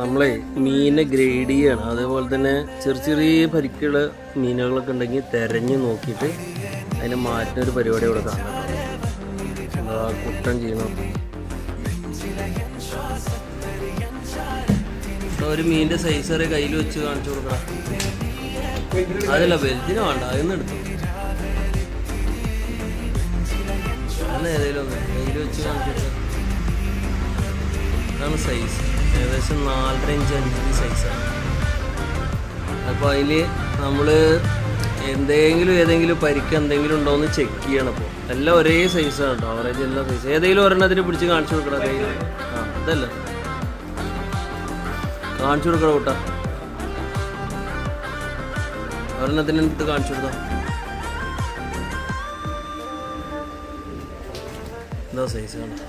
നമ്മളെ മീനെ ഗ്രേഡ് ചെയ്യണം. അതേപോലെ തന്നെ ചെറിയ ചെറിയ പരിക്കുള്ള മീനുകളൊക്കെ ഉണ്ടെങ്കിൽ തെരഞ്ഞു നോക്കിയിട്ട് അതിനെ മാറ്റുന്ന ഒരു പരിപാടി ഇവിടെ കാണാം. എന്താ കുട്ടൻ ചെയ്യണം ഒരു മീനിന്റെ സൈസ് വരെ കയ്യിൽ വെച്ച് കാണിച്ചു കൊടുക്കണം. അതല്ല വലുതിന് വേണ്ട അതിന്ന് എടുത്തു. അല്ല ഏതെങ്കിലും കയ്യിൽ വെച്ച് കാണിച്ചിട്ട് ഇതാണ് സൈസ് ഏകദേശം നാലര ഇഞ്ച് അഞ്ചിഞ്ച് സൈസാണ് അപ്പോൾ അതിൽ നമ്മൾ എന്തെങ്കിലും ഏതെങ്കിലും പരിക്ക് എന്തെങ്കിലും ഉണ്ടോ എന്ന് ചെക്ക് ചെയ്യണം അപ്പോൾ എല്ലാം ഒരേ സൈസാണ് കേട്ടോ ആവറേജ് എല്ലാ സൈസ് ഏതെങ്കിലും ഒരെണ്ണത്തിന് പിടിച്ച് കാണിച്ചു കൊടുക്കണം. അതേ ആ അതല്ല? കാണിച്ചു കൊടുക്കണം കൂട്ടാ? ഒരെണ്ണത്തിന് എടുത്ത് കാണിച്ചു കൊടുത്താ? എന്താ സൈസ് കാണാം